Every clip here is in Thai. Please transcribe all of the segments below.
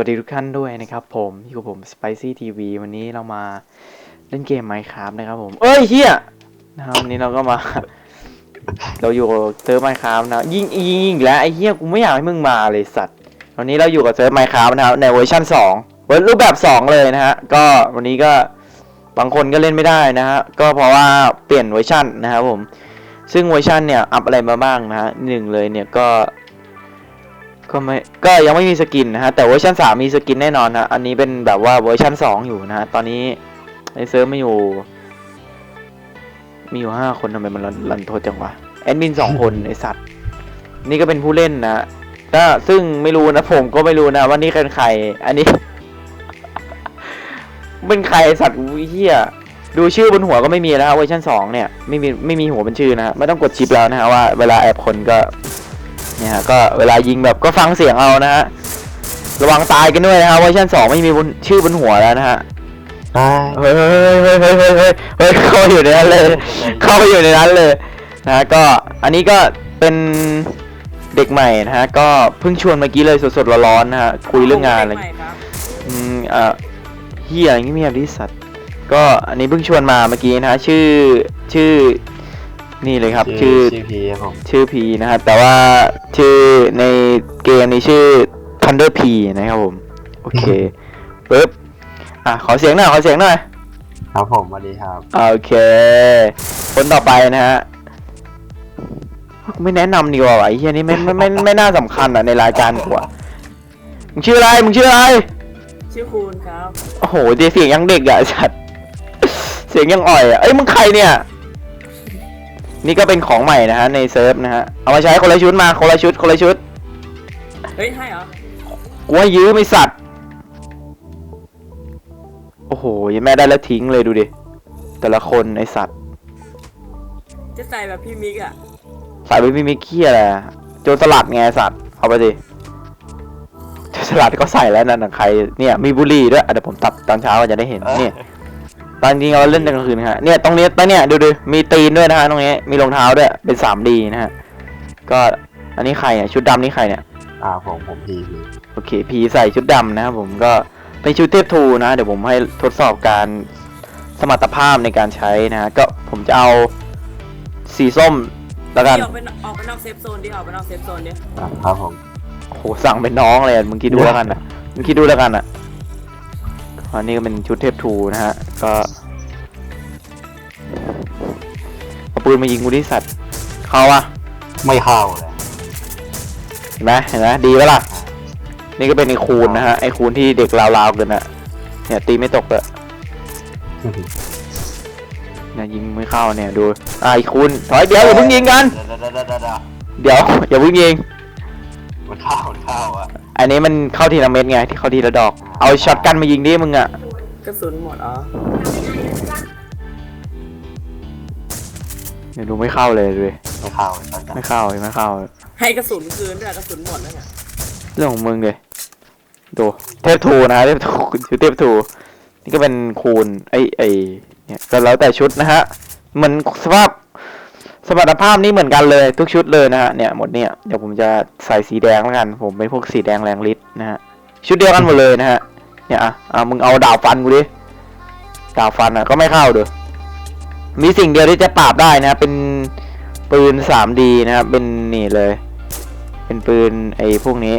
วัสดีทุกท่านด้วยนะครับผมอยู่กับผม Spicy TV วันนี้เรามาเล่นเกม Minecraft นะครับผม เอ้ยเฮียนะครับวันนี้เราก็มา เราอยู่กับเซิร์ฟ Minecraft นะยิงยิงยิงอีกแล้วไอ้เฮียกูไม่อยากให้มึงมาเลยสัตว์วันนี้เราอยู่กับเซิร์ฟ Minecraft นะครับในเวอร์ชัน2เวอร์รูปแบบ 2 เลยนะฮะก็วันนี้ก็บางคนก็เล่นไม่ได้นะฮะก็เพราะว่าเปลี่ยนเวอร์ชันนะครับผม ซึ่งเวอร์ชันเนี่ยอัพอะไรมาบ้างนะฮะหนึ่งเลยเนี่ยก็ ก็ไม่ก็ยังไม่มีสกินนะฮะ แต่เวอร์ชันสามมีสกินแน่นอนนะอันนี้เป็นแบบว่าเวอร์ชันสองอยู่นะฮะ ตอนนี้ในเซิร์ฟไม่อยู่ มีอยู่ห้าคนทำไมมันรันรันโทษจังวะแอดมินสองคนไอสัตว์ นี่ก็เป็นผู้เล่นนะก็ซึ่งไม่รู้นะผมก็ไม่รู้นะว่านี่เป็นใคร อันนี้ เป็นใครสัตว์เฮียดูชื่อบนหัวก็ไม่มีแล้วฮะเวอร์ชันสองเนี่ยไม่มีไม่มีหัวเป็นชื่อนะไม่ต้องกดชิปแล้วนะฮะว่าเวลาแอบคนก็ เนี่ยฮะก็เวลายิงแบบก็ฟังเสียงเอานะฮะระวังตายกันด้วยนะฮะเวอร์ชันสองไม่มีบนชื่อบนหัวแล้วนะฮะเฮ้ยเฮ้ยเฮ้ยเฮ้ยเฮ้ยเฮ้ยเฮ้ยเข้าไปอยู่ในนั้นเลย เข้าไปอยู่ในนั้นเลยนะฮะก็อันนี้ก็เป็นเด็กใหม่นะฮะก็เพิ่งชวนเมื่อกี้เลยสดๆร้อนๆนะฮะคุยเรื่องงานอะไรใหม่ครับอืมอ่าเฮียอย่างงี้เมียดิสัตว์ก็อันนี้เพิ่งชวนมาเมื่อกี้นะฮะชื่อชื่อ นี่เลยครับชื่อชื่อพีครับผมชื่อพีนะครับ แต่ว่าชื่อในเกมนี้ชื่อ Thunder P นะครับผม โอเคปึ๊บอะขอเสียงหน่อยขอเสียงหน่อยครับผมสวัสดีครับโอเค คนต่อไปนะฮะไม่แนะนำดีกว่าวะไอ้เฮียนี่ไม่ไม่ไม่ไม่ไม่น่าสำคัญอะในรายการกว่ามึงชื่ออะไรมึงชื่ออะไรชื่อคูณครับโอ้โหเดี๋ยวเสียงยังเด็กอะไอ้สัตว์เสียงยังอ่อยอะเอ้ยมึงใครเนี่ย นี่ก็เป็นของใหม่นะฮะในเซิร์ฟนะฮะ เอามาใช้คนละชุดมาคนละชุดคนละชุด เฮ้ยให้เหรอ กูให้ยื้อไม่สัตว์ โอ้โหยังแม่ได้แล้วทิ้งเลยดูดิ แต่ละคนไอสัตว์ จะใส่แบบพี่มิกอะใส่ไปไม่มีเคี้ยอะไรอะโจรสลัดไงไอ้สัตว์ เอาไปดิโจรสลัดก็ใส่แล้วนั่นนะใคร เนี่ยมีบุหรี่ด้วยอะเดี๋ยวผมตัดตอนเช้าก็จะได้เห็นเนี่ย ตอนจริงเราเล่นตอนกลางคืนฮะเนี่ยตรงนี้ตอนเนี้ยดูดูมีตีนด้วยนะฮะตรงนี้มีรองเท้าด้วยเป็นสามดีนะฮะก็อันนี้ใครอะชุดดำนี่ใครเนี่ยอ่าผมผมพีพีโอเคพีใส่ชุดดำนะครับผมก็เป็นชุดเทพทูนะ เดี๋ยวผมให้ทดสอบการสมรรถภาพในการใช้นะฮะก็ผมจะเอาสีส้มแล้วกันพี่ออกไปนออกไปนอกเซฟโซนดิออกไปนอกเซฟโซนดิอ่าครับผมโอ้โหสั่งเป็นน้องเลยอะมึงคิดดูแล้วกันนะมึงคิดดูแล้วกันอะ อันนี้ก็เป็นชุดเทพทูนะฮะ ก็เอาปืนมายิงกูที่สัตว์เข้าอะไม่เข้าเลยเห็นไหมเห็นไหมดีปะล่ะ นี่ก็เป็นไอ้คูณนะฮะ ไอ้คูณที่เด็กลาวๆกันนะเนี่ยตีไม่ตกเลยเนี่ยยิงไม่เข้าเนี่ยดูอ่าไอ้คูณถอยเดี๋ยวอย่าเพิ่งยิงกันเดี๋ยวเดี๋ยวเดี๋ยวเดี๋ยวเดี๋ยวอย่าเพิ่งยิงมันเข้ามันเข้าอะ อันนี้มันเข้าทีละเม็ดไงที่เข้าทีละดอก เอาช็อตกันมายิงดิมึงอะกระสุนหมดอ๋อเดี๋ยวดูไม่เข้าเลยดูดิไม่เข้าตอนไม่เข้าไม่เข้า ให้กระสุนคืนด้วยกระสุนหมดแล้วเนี่ยเรื่องของมึงเลยดูเทพทูนะเทพทูชุดเทพทูนี่ก็เป็นคูณไอไอเนี่ยก็แล้วแต่ชุดนะฮะเหมือนสภาพ สมรรถภาพนี่เหมือนกันเลยทุกชุดเลยนะฮะเนี่ยหมดเนี่ยเดี๋ยวผมจะใส่สีแดงแล้วกัน ผมเป็นพวกสีแดงแรงฤทธิ์นะฮะชุดเดียวกันหมดเลยนะฮะเนี่ยอะอะมึงเอาดาบฟันกูดิดาบฟันอะก็ไม่เข้าเด้อมีสิ่งเดียวที่จะปราบได้นะเป็นปืน 3D นะครับเป็นนี่เลย เป็นปืนไอ้พวกนี้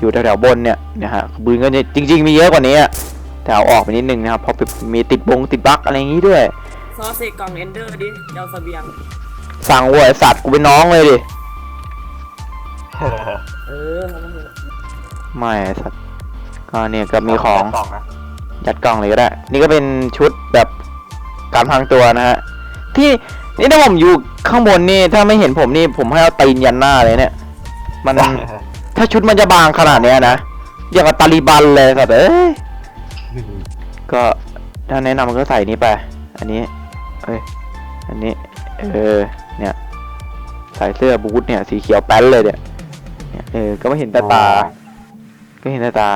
อยู่แถวๆบนเนี่ยนะฮะปืนก็จะจริง ๆ มีเยอะกว่านี้แต่เอาออกไปนิดนึงนะครับเพราะมีติดบงติดบั๊กอะไรอย่างงี้ด้วยซอสเซกล่องเอนเดอร์ดิเจ้าเสบียง สั่งวัวไอ้สัตว์กูเป็นน้องเลยดิ เออทำมาเถอะไม่ไอ้สัตว์ก็เนี่ยก็มีของ กล่องนะยัดกล่องเลยก็ได้ นี่ก็เป็นชุดแบบการพังตัวนะฮะ ที่นี่ถ้าผมอยู่ข้างบนนี่ถ้าไม่เห็นผมนี่ผมให้เอาตีนยันหน้าเลยเนี่ย มัน ถ้าชุดมันจะบางขนาดเนี้ยนะอย่างกับตาลีบันเลยสัตว์เอ้ย ก็ถ้าแนะนำก็ใส่นี้ไป อันนี้ เอ้ย อันนี้ เออ เนี่ยใส่เสื้อบูทเนี่ยสีเขียวแป้นเลยเนี่ยเนี่ยเออก็ไม่เห็นแต่ตา ก็เห็นแต่ตา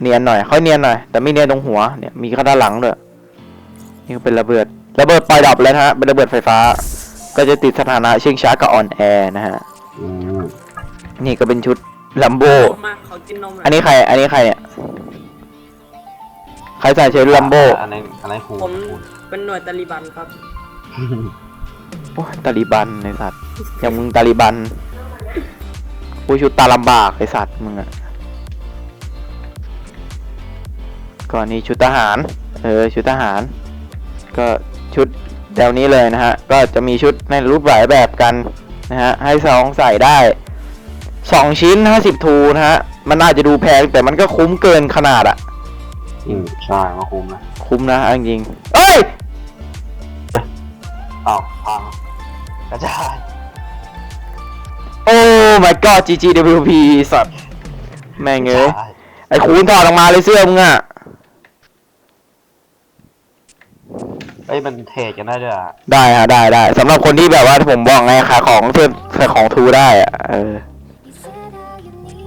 เนียนหน่อยค่อยเนียนหน่อยแต่ไม่เนียนตรงหัวเนี่ยมีข้างด้านหลังด้วยนี่ก็เป็นระเบิดระเบิดปล่อยดับเลยนะฮะเป็นระเบิดไฟฟ้า ก็จะติดสถานะเชื่องช้ากับออนแอร์นะฮะอืมนี่ก็เป็นชุดลัมโบนมมาเขากินนมหยอันนี้ใคร อันนี้ใครเนี่ยใครใส่เชอร์ลัมโบอันนี้อันนี้คูณผมคูณเป็นหน่วยตาลิบันครับ โอ้ยตาลีบันไอสัตว์อย่างมึงตาลีบันกูชุดตาลำบากไอสัตว์มึงอะก่อนนี้ชุดทหาร เออชุดทหาร ก็ชุดแนวนี้เลยนะฮะ ก็จะมีชุดในรูปหลายแบบกันนะฮะ ให้สองใส่ได้สองชิ้นห้าสิบทูนะฮะ มันอาจจะดูแพงแต่มันก็คุ้มเกินขนาดอะอืมใช่ก็คุ้มนะ คุ้มนะเอาจริงๆเอ้ย อ้าว พังกระจาย โอ้ my god GGWP สัตว์แม่งเอ้ยกระจายไอ้คูณถอดออกมาเลยเสื้อมึงอะเอ้ยมันเทรดกันได้ด้วยอะได้ฮะได้ได้สำหรับคนที่แบบว่าผมบอกไงขายของเสื้อขายของทูได้อะเออ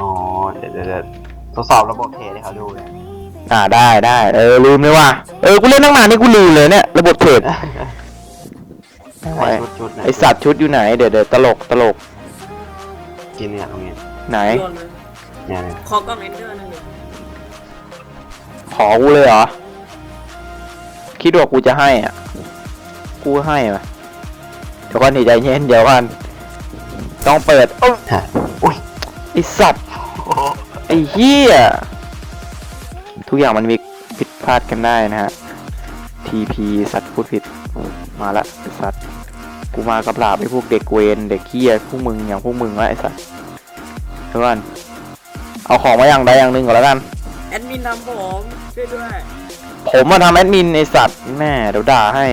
อ๋อเดี๋ยวเดี๋ยวเดี๋ยวทดสอบระบบเทรดให้เขาดูเลยอ่าได้ได้เออลืมเลยว่ะเออกูเล่นตั้งนานนี่กูลืมเลยเนี่ยระบบเทรด ไอสัตว์ชุดอยู่ไหน เดี๋ยวเดี๋ยวตลกตลกกินเนี่ยตรงนี้ไหน โยนเลยเนี่ยเนี่ยขอกล้องเอนเดอร์นั่นเลยขอกูเลยเหรอ คิดว่ากูจะให้อะ กูให้ปะเดี๋ยวก่อนดิใจเย็นเดี๋ยวก่อนต้องเปิดโอ้ยฮะอุ้ยไอสัตว์โอ้โหไอ้เหี้ยทุกอย่างมันมีผิดพลาดกันได้นะฮะ TP สัตว์พูดผิดมาละไอ้สัตว์ กูมากับหลาบไอ้พวกเด็กเวนเด็กเหี้ยพวกมึงอย่างพวกมึงวะไอ้สัตว์เดี๋ยวก่อนเอาของมาอย่างใดอย่างหนึ่งก่อนแล้วกันแอดมินทำผมช่วยด้วยผมมาทำแอดมินไอสัตว์แม่เดี๋ยวด่าให้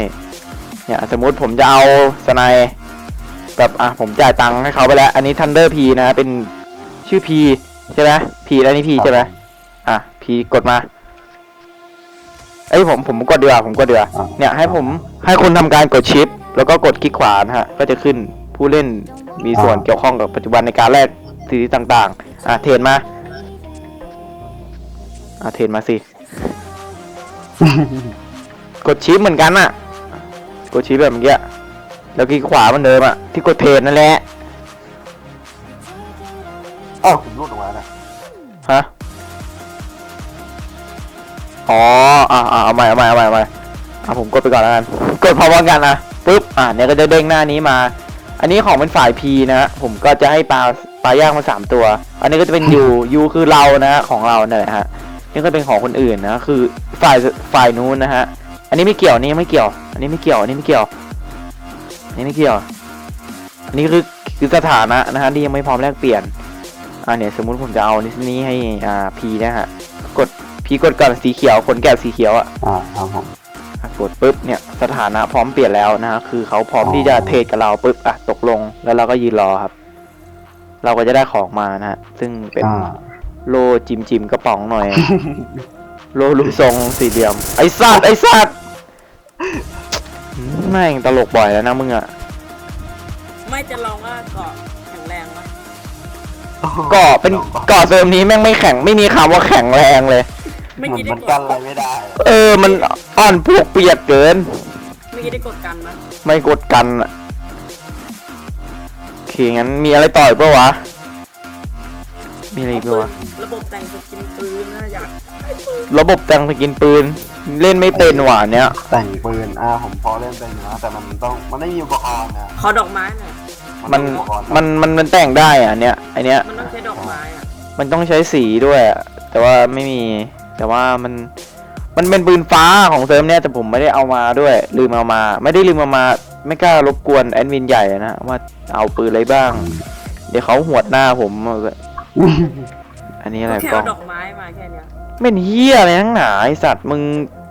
เนี่ยสมมุติผมจะเอาสไนด์แบบอะผมจ่ายตังค์ให้เขาไปแล้ว อันนี้ Thunder P นะเป็นชื่อ P ใช่ไหม P แล้วนี่ P ใช่ไหมอะ P กดมาเอ้ยผมผมกดดีกว่าผมกดดีกว่าอะเนี่ยให้ผมให้คุณทำการกดชิป แล้วก็กดคลิกขวานะฮะก็จะขึ้นผู้เล่นมีส่วนเกี่ยวข้องกับปัจจุบันในการแลกสิทธิต่างๆ อะเทรนมาอะเทรนมาสิ กดชิปเหมือนกันอะ กดชิปแบบเมื่อกี้แล้วคลิกขวาเหมือนเดิมอะที่กดเทรนนั่นแหละอ้าวผมรูดออกมาแล้วฮะอ๋ออ่าอ่าเอาใหม่เอาใหม่เอาใหม่เอาใหม่อะผมกดไปก่อนแล้วกันกดพร้อมกันนะปุ๊บ อ่าเนี่ยก็จะเด้งหน้านี้มา อันนี้ของเป็นฝ่าย P นะฮะผมก็จะให้ปลาปลาย่างมาสามตัว อันนี้ก็จะเป็น U U คือเรานะฮะของเราเนี่ยแหละฮะนี่ก็เป็นของคนอื่นนะคือฝ่ายฝ่ายนู้นนะฮะอันนี้ไม่เกี่ยวอันนี้ไม่เกี่ยว อันนี้ไม่เกี่ยวอันนี้ไม่เกี่ยวอันนี้ไม่เกี่ยวอันนี้คือคือสถานะนะฮะที่ยังไม่พร้อมแลกเปลี่ยนอ่าเนี่ยสมมุติผมจะเอานี้นี้ให้อ่า P นะฮะกด P กดก่อนสีเขียวขนแกะสีเขียวอะอ่าครับผมอะ กดปุ๊บเนี่ยสถานะพร้อมเปลี่ยนแล้วนะฮะคือเขาพร้อมอ๋อที่จะเทรดกับเราปุ๊บอะตกลงแล้วเราก็ยืนรอครับ เราก็จะได้ของมานะฮะซึ่งเป็นอ่าโลจิมจิมกระป๋องหน่อย โลลูกทรงสี่เหลี่ยม ไอ้สัตว์ไอ้สัตว์แม่งตลกบ่อยแล้วนะมึงอะไม่จะลองว่าเกาะแข็งแรงไหมเกาะเป็นเกาะเซิร์ฟนี้แม่งไม่แข็งไม่มีคำว่าแข็งแรงเลย ไม่เหมือคิดนได้มันกกันดอะไรไม่ได้อะเออมัน อ่อนพวกเปียกเกิน ไม่คิดได้กดกันนะไม่กดกันอะโอเคงั้นมีอะไรต่อยปะวะ มีอะไรอีกปะวะ ระบบแต่งสกินปืนนะอยากระบบแต่งสกินปืน เล่นไม่เป็นหว่าเนี้ยแต่งปืนอ่าผมพอเล่นเป็นอยู่นะแต่มันต้องมันไม่มีอุปกรณ์นะขอดอกไม้หน่อย มันต้องอุปกรณ์มันมันมันแต่งได้อะเนี้ยไอเนี้ยมันต้องใช้ดอกไม้อะมันต้องใช้สีด้วยอะแต่ว่าไม่มี แต่ว่ามัน มันเป็นปืนฟ้าของเซิร์ฟเนี่ยแต่ผมไม่ได้เอามาด้วย ลืมเอามา ไม่ได้ลืมเอามา ไม่กล้ารบกวนแอดมินใหญ่นะว่าเอาปืนอะไรบ้าง เดี๋ยวเขาหวดหน้าผมเอาก็อันนี้อะไรแค่กล้อเอางดอกไม้มาแค่เนี้ยไม่เฮียอะไรทั้งหนาไอสัตว์มึง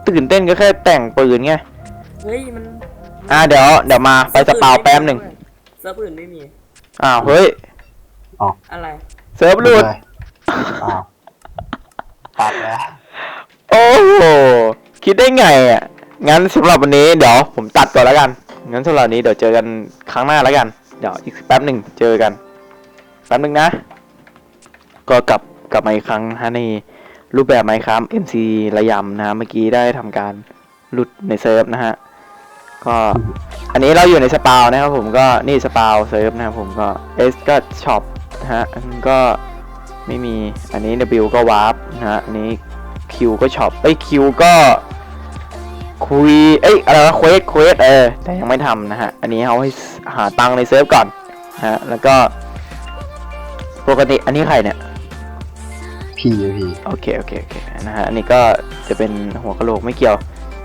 ตื่นเต้นก็แค่แต่งปืนไงเฮ้ยมันอ่าเดี๋ยวเดี๋ยวมาไปสปาวแป๊บหนึ่งเซิร์ฟอื่นไม่มีอ้าวเฮ้ยอะไรเซิร์ฟหลุดเลยอ้าวตัดแล้ว โอ้โหคิดได้ไงอะ งั้นสำหรับวันนี้เดี๋ยวผมตัดก่อนแล้วกัน งั้นสำหรับวันนี้เดี๋ยวเจอกันครั้งหน้าแล้วกัน เดี๋ยวอีกแป๊บหนึ่งเจอกัน แป๊บหนึ่งนะ ก็กลับกลับมาอีกครั้งฮะในรูปแบบไมค์ครับ MC ระยำนะฮะเมื่อกี้ได้ทำการหลุดในเซิร์ฟนะฮะ ก็อันนี้เราอยู่ในสปาวนะครับผมก็นี่สปาวเซิร์ฟนะครับผมก็เอสก็ช็อปนะฮะอันก็ไม่มีอันนี้ W ก็วาร์ปนะฮะอันนี้ Q ก็ช็อปเอ้ย Q ก็คุยเอ้ยอะไรวะเควสเควสเออแต่ยังไม่ทำนะฮะ อันนี้เอาให้หาตังค์ในเซิร์ฟก่อนนะฮะแล้วก็ปกติอันนี้ใครเนี่ยพี่พี่โอเคโอเคโอเคนะฮะอันนี้ก็จะเป็นหัวกะโหลกไม่เกี่ยว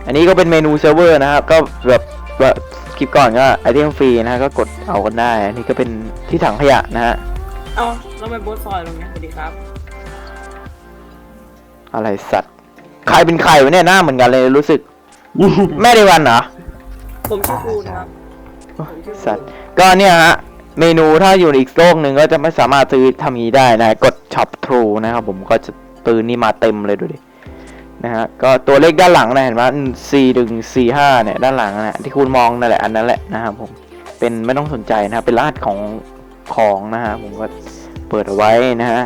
อันนี้ก็เป็นเมนูเซิร์ฟเวอร์นะครับก็แบบแบบคลิปก่อนก็ไอเทมฟรีนะฮะก็กดเอากันได้ อันนี้ก็เป็นที่ถังขยะนะฮะเอ้าเราไปโบสซอยตรงเนี้ยสวัสดีครับ อะไรสัตว์ ใครเป็นใครวะเนี่ยหน้าเหมือนกันเลยรู้สึก แม่ได้วันเหรอ ผมชื่อคูนะครับผมชื่อคูสัตว์ ก็เนี่ยฮะ เมนูถ้าอยู่ในอีกโลกหนึ่งก็จะไม่สามารถซื้อทำอย่างนี้ได้นะ กดช็อปทรูนะครับผมก็จะปืนนี่มาเต็มเลยดูดิ นะฮะ ก็ตัวเลขด้านหลังนะเห็นไหมสี่ถึงสี่ห้าเนี่ย ด้านหลังนะที่คุณมองนั่นแหละอันนั้นแหละนะครับผม เป็นไม่ต้องสนใจนะครับเป็นรหัสของของนะฮะผมก็เปิดเอาไว้นะฮะ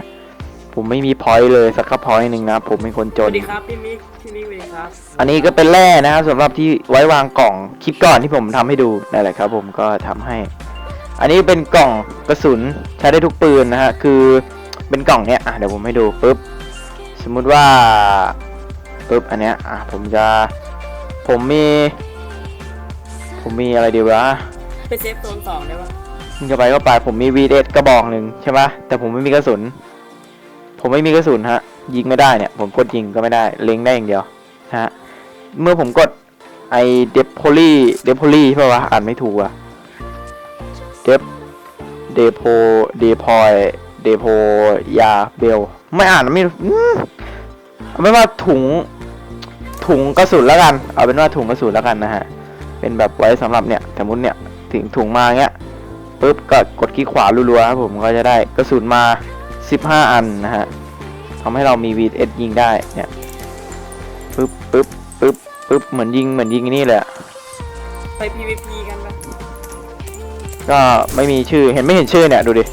ผมไม่มีพอยต์เลยสักพอยต์หนึ่งนะผมเป็นคนจสนวัสดีครับพี่มิกพี่มิกสวัสดีครับอันนี้ก็เป็นแร่นะครับสำหรับที่ไว้วางกล่องคลิปก่อนที่ผมทำให้ดูนั่นแหละครับ ผมก็ทำให้ อันนี้เป็นกล่องกระสุนใช้ได้ทุกปืนนะฮะคือเป็นกล่องเนี้ยอะเดี๋ยวผมให้ดูปุ๊บสมมุติว่าปุ๊บอันเนี้ยอะผมจะผมมี ผมมีอะไรดีวะไปเซฟโซนสองได้ปะยิงเข้าไปก็ไปผมมี VS กระบอกหนึ่งใช่ปะแต่ผมไม่มีกระสุน ผมไม่มีกระสุนฮะ ยิงไม่ได้เนี่ย ผมกดยิงก็ไม่ได้ เล็งได้อย่างเดียวฮะ เมื่อผมกดไอเดปโพลีเดปโพลีใช่ปะวะอ่านไม่ถูกว่ะเดปเดโพเดพอยเดโพยาเบล ไม่อ่านไม่รู้อืมเอาเป็นว่าถุงถุงกระสุนแล้วกัน เอาเป็นว่าถุงกระสุนแล้วกันนะฮะ เป็นแบบไว้สำหรับเนี่ยสมมติเนี่ยถึงถุงมาเงี้ยปุ๊บก็กดคลิกขวารัวๆครับผมก็จะได้กระสุนมา 15 อันนะฮะทำให้เรามี VS ยิงได้เนี่ยปุ๊บปุ๊บปุ๊บปุ๊บเหมือนยิงเหมือนยิงนี่เลยอะไป PVP กันปะก็ไม่มีชื่อเห็นไม่เห็นชื่อเนี่ยดูดิ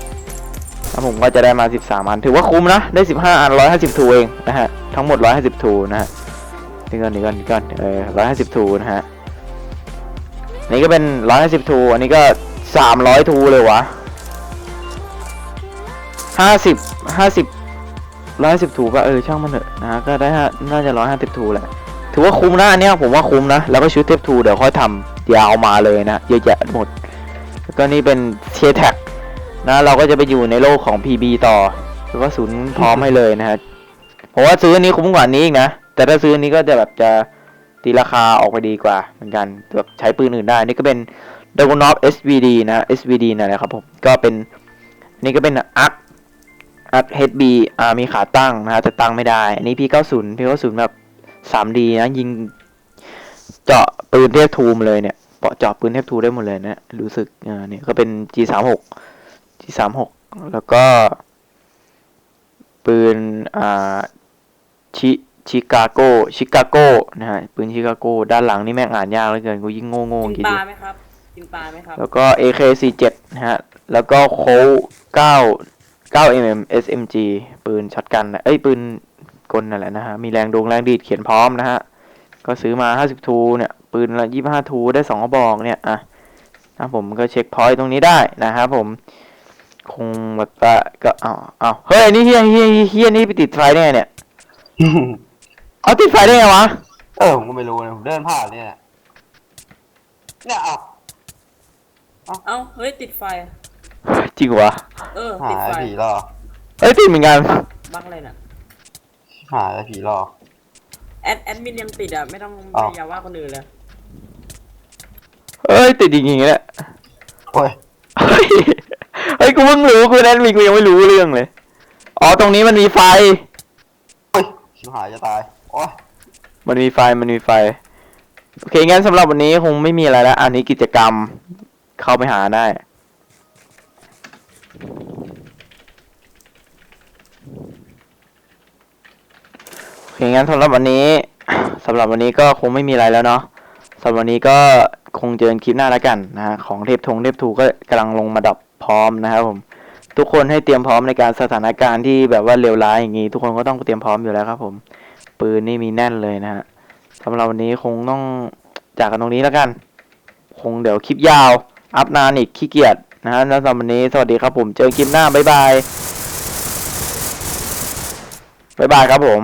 แล้วผมก็จะได้มา 13 อัน ถือว่าคุ้มนะ ได้ 15 อัน 150 ทูเองนะฮะ ทั้งหมด 150 ทูนะฮะนี่ก่อนนี่ก่อนนี่ก่อนเออ150 ทูนะฮะอันนี่ก็เป็น 150 ทู อันนี้ก็ 300 ทูเลยวะ 50 50 150ทูก็เออช่างมันเถอะนะก็ได้ฮะน่าจะ150ทูแหละถือว่าคุ้มนะอันเนี้ยผมว่าคุ้มนะ แล้วก็ชุดเทปทูเดี๋ยวค่อยทำยาวมาเลยนะเยอะแยะหมดแล้วก็นี่เป็นเทียแท็กนะเราก็จะไปอยู่ในโลกของ PB ต่อแล้วก็ศูนย์พร้อมให้เลยนะฮะผมว่าซื้ออันนี้คุ้มกว่านี้อีกนะ แต่ถ้าซื้ออันนี้ก็จะแบบจะตีราคาออกไปดีกว่าเหมือนกันแบบใช้ปืนอื่นได้ นี่ก็เป็น d r a g o n o f SVD นะ SVD นั่นแหละครับผมก็เป็นนี่ก็เป็นอัก ARC ARC HB อ่ามีขาตั้งนะฮะแต่ตั้งไม่ได้ อันนี้ P90 P90 แบบ 3D นะ ยิงเจาะปืนเทพทูมเลยเนี่ยเปาะเจาะปืนเทพทูได้หมดเลยนะรู้สึกอ่าเนี่ยก็เป็น G36 G36 แล้วก็ ปืนอ่าชิชิกาโกชิกาโกนะฮะปืนชิกาโกด้านหลังนี่แม่งอ่านยากเหลือเกินกูยิ่งโง่โง่กินกินปดิลาไหมครับกินปลาไหมครับ แล้วก็ AK47 นะฮะแล้วก็โค9 9 mm SMG ปืนช็อตกันนะเอ้ยปืนกลนั่นแหละนะฮะ มีแรงดงแรงดีดเขียนพร้อมนะฮะ ก็ซื้อมา 50 ทูเนี่ย ปืนละ 25 ทูได้2กระบอกเนี่ย อะนะผมก็เช็คพอยต์ตรงนี้ได้นะครับผม คงแบบว่าก็เอาเอาเฮ้ยอันนี่เฮียเฮียเฮียนี่ไปติดไฟได้ไงเนี่ย เอาติดไฟได้ไงวะ เออผมก็ไม่รู้นะผมเดินผ่านเนี่ยเนี่ยอะเอ้าเฮ้ยติดไฟ จริงวะเออหาติดไฟผีหรอเอ้ยติดเหมือนกันบักอะไรน่ะหาผีหรอแอดแอดมินยังติดอะไม่ต้องอ้าวอย่าว่าคนอื่นเลยเอ้ยติดจริงๆเนี่ยโอ้ยเฮ้ยเฮ้ยกูเพิ่งรู้กูนั่นมีกูยังไม่รู้เรื่องเลยอ๋อตรงนี้มันมีไฟ โอ้ยชิบหายจะตายโอ้ยมันมีไฟ มันมีไฟ โอเค งั้นสำหรับวันนี้คงไม่มีอะไรแล้ว อันนี้กิจกรรมเข้าไปหาได้ โอเคงั้นสำหรับวันนี้สำหรับวันนี้ก็คงไม่มีอะไรแล้วเนาะสำหรับวันนี้ก็คงเจอกันคลิปหน้าแล้วกันนะฮะของเทพทงเทพทูก็กำลังลงมาดับพร้อมนะครับผมทุกคนให้เตรียมพร้อมในการสถานการณ์ที่แบบว่าเลวร้ายอย่างนี้ ทุกคนก็ต้องเตรียมพร้อมอยู่แล้วครับ ผม ปืนนี่มีแน่นเลยนะฮะสำหรับวันนี้คงต้องจากกันตรงนี้แล้วกัน คงเดี๋ยวคลิปยาว อัพนานอีกขี้เกียจ นะฮะแล้วสำหรับวันนี้สวัสดีครับผม เจอคลิปหน้าบ๊ายบายบ๊ายบายครับผม